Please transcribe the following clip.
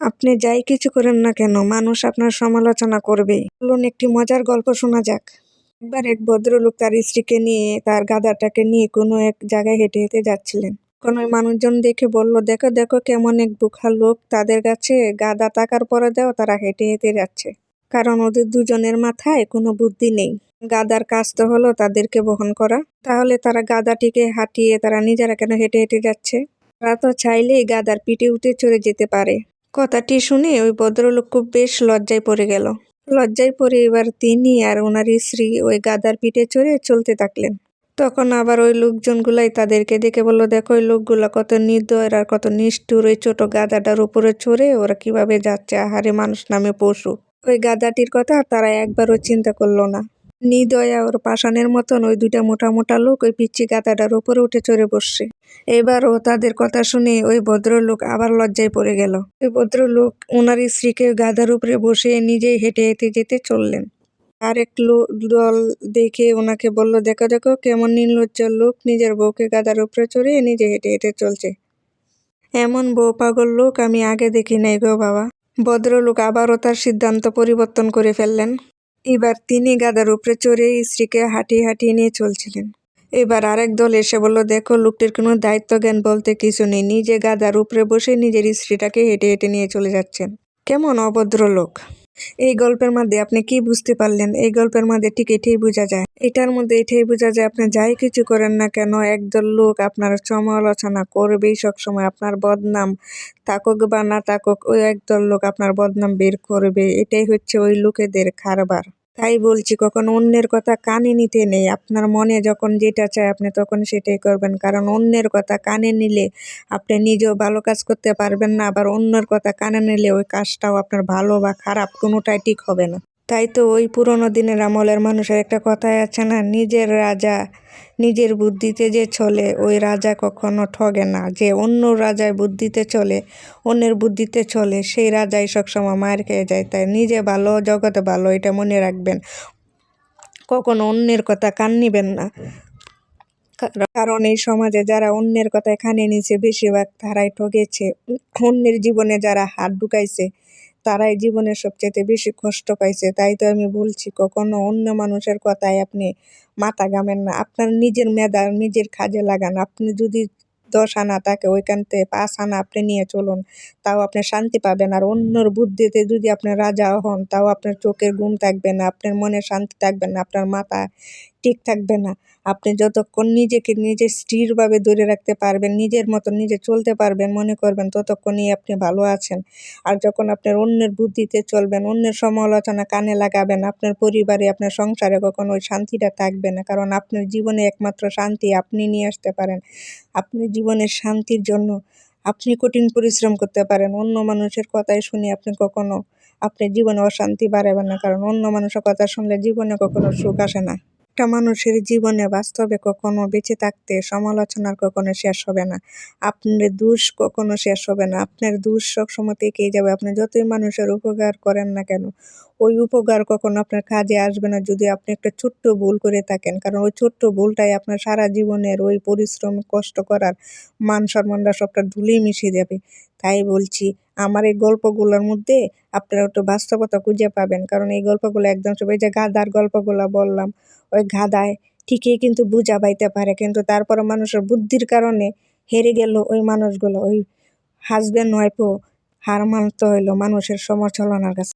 আপনি যাই কিছু করেন না কেন, মানুষ আপনার সমালোচনা করবে। বলুন একটি মজার গল্প শোনা যাক। একবার এক ভদ্রলোক তার স্ত্রীকে নিয়ে তার গাধাটাকে নিয়ে কোনো এক জায়গায় হেঁটে হেঁটে যাচ্ছিলেন। কোন মানুষজন দেখে বলল, দেখো দেখো কেমন এক বুখা লোক। তাদের কাছে গাদা টাকার পরে দেও তারা হেঁটে হেঁটে যাচ্ছে। কারণ ওদের দুজনের মাথায় কোনো বুদ্ধি নেই। গাদার কাজ তো হলো তাদেরকে বহন করা। তাহলে তারা গাদাটিকে হাঁটিয়ে তারা নিজেরা কেন হেঁটে হেঁটে যাচ্ছে? তারা তো চাইলেই গাদার পিঠে উঠে চড়ে যেতে পারে। কথাটি শুনে ওই ভদ্রলোক খুব বেশ লজ্জায় পড়ে গেল। লজ্জায় পড়ে এবার তিনি আর ওনার স্ত্রী ওই গাদার পিঠে চড়ে চলতে থাকলেন। তখন আবার ওই লোকজনগুলাই তাদেরকে দেখে বলল, দেখো ওই লোকগুলা কত নির্দয় আর কত নিষ্ঠুর। ওই ছোট গাদাটার উপরে চড়ে ওরা কীভাবে যাচ্ছে? আহারে মানুষ নামে পশু। ওই গাদাটির কথা তারা একবারও চিন্তা করল না। নিদয়া ওর পাষাণের মতন ওই দুইটা মোটা মোটা লোক ওই পিচ্ছি গাদাটার উপরে উঠে চড়ে বসছে। এবারও তাদের কথা শুনে ওই ভদ্রলোক আবার লজ্জায় পড়ে গেল। ওই ভদ্রলোক ওনার স্ত্রীকে গাদার উপরে বসে নিজেই হেঁটে হেঁটে যেতে চললেন। আরেক দল দেখে ওনাকে বলল, দেখো দেখো, কেমন নির্লজ্জ লোক নিজের বউকে গাদার উপরে চড়িয়ে নিজে হেঁটে হেঁটে চলছে। এমন বউ পাগল লোক আমি আগে দেখি নাই গো বাবা। ভদ্রলোক আবারও তার সিদ্ধান্ত পরিবর্তন করে ফেললেন। এবার তিনি গাদার উপরে চড়ে স্ত্রীকে হাঁটিয়ে হাঁটিয়ে নিয়ে চলছিলেন। এবার আরেক দল এসে বলল, দেখো, লোকটির কোনো দায়িত্ব জ্ঞান বলতে কিছু নেই। নিজে গাদার উপরে বসে নিজের স্ত্রীটাকে হেঁটে হেঁটে নিয়ে চলে যাচ্ছেন। কেমন অভদ্র লোক। এই গল্পের মধ্যে আপনি কি বুঝতে পারলেন? এই গল্পের মধ্যে ঠিক এটাই বোঝা যায়। এটার মধ্যে এটাই বোঝা যায়, আপনি যাই কিছু করেন না কেন, একদল লোক আপনার সমালোচনা করবেই সবসময়। আপনার বদনাম থাকুক বা না থাকুক ওই একদল লোক আপনার বদনাম বের করবে। এটাই হচ্ছে ওই লোকেদের কারবার তাই বলছি, কখন অন্যের কথা কানে নিতে নেই। আপনার মনে যখন যেটা চায় আপনি তখন সেটাই করবেন। কারণ অন্যের কথা কানে নিলে আপনি নিজেও ভালো কাজ করতে পারবেন না, আবার অন্যের কথা কানে নিলে ওই কাজটাও আপনার ভালো বা খারাপ কোনোটাই ঠিক হবে না। তাই তো ওই পুরোনো দিনের আমলের মানুষের একটা কথাই আছে না, নিজের রাজা, নিজের বুদ্ধিতে যে চলে, ওই রাজা কখনো ঠগে না। যে অন্য রাজায় বুদ্ধিতে চলে, অন্যের বুদ্ধিতে চলে, সেই রাজাই সবসময় মার খেয়ে যায়। তাই নিজে ভালো, জগতে ভালো, এটা মনে রাখবেন। কখনো অন্যের কথা কান নিবেন না। কারণ এই সমাজে যারা অন্যের কথা কানে নিছে, বেশিরভাগ তারাই ঠগেছে। অন্যের জীবনে যারা হাত ঢুকাইছে তারাই জীবনের সবচেয়ে বেশি কষ্ট পাইছে। তাই তো আমি বলছি, কখনো অন্য মানুষের কথায় আপনি মাথা ঘামেন না। আপনার নিজের মেধা, নিজের কাজে লাগান। আপনি যদি দশ আনা থাকে, ওইখান থেকে পাঁচ আনা আপনি নিয়ে চলুন। তাও আপনি শান্তি পাবেন। আর অন্যর বুদ্ধিতে যদি আপনি রাজা হন, তাও আপনার চোখের ঘুম থাকবে না, আপনার মনে শান্তি থাকবে না, আপনার মাথা ঠিক থাকবে না। আপনি যতক্ষণ নিজেকে নিজে স্থিরভাবে ধরে রাখতে পারবেন, নিজের মতো নিজে চলতে পারবেন, মনে করবেন ততক্ষণই আপনি ভালো আছেন। আর যখন আপনার অন্যের বুদ্ধিতে চলবেন, অন্যের সমালোচনা কানে লাগাবেন, আপনার পরিবারে, আপনার সংসারে কখনো ওই শান্তিটা থাকবে না। কারণ আপনার জীবনে একমাত্র শান্তি আপনি নিয়ে আসতে পারেন। আপনি জীবনের শান্তির জন্য আপনি কঠিন পরিশ্রম করতে পারেন। অন্য মানুষের কথাই শুনে আপনি কখনো আপনি জীবনে অশান্তি বাড়াবেন না। কারণ অন্য মানুষের কথা শুনলে জীবনে কখনো সুখ আসে না। একটা মানুষের জীবনে বাস্তবে কখনো বেঁচে থাকতে, সমালোচনার কখনো শেষ হবে না। আপনার দুষ কখনো শেষ হবে না। আপনার দুষ সবসময় থেকেই যাবে। আপনি যতই মানুষের উপকার করেন না কেন, ওই উপকার কখনো আপনার কাজে আসবে না। যদি আপনি একটা ছোট্ট ভুল করে থাকেন, কারণ ওই ছোট্ট ভুলটাই আপনার সারা জীবনের ওই পরিশ্রম, কষ্ট করার মান সম্মানটা সবটা ধুলেই মিশে যাবে। তাই বলছি, আমার এই গল্পগুলোর মধ্যে আপনারা একটু বাস্তবতা খুঁজে পাবেন। কারণ এই গল্পগুলো একদম সবাই যে গাদার গল্পগুলো বললাম, ওই গাদায় ঠিকই কিন্তু বুঝা পাইতে পারে, কিন্তু তারপরে মানুষের বুদ্ধির কারণে হেরে গেল ওই মানুষগুলো, ওই হাজব্যান্ড ওয়াইফও হার মানতে হইল মানুষের সমালোচনার কাছে।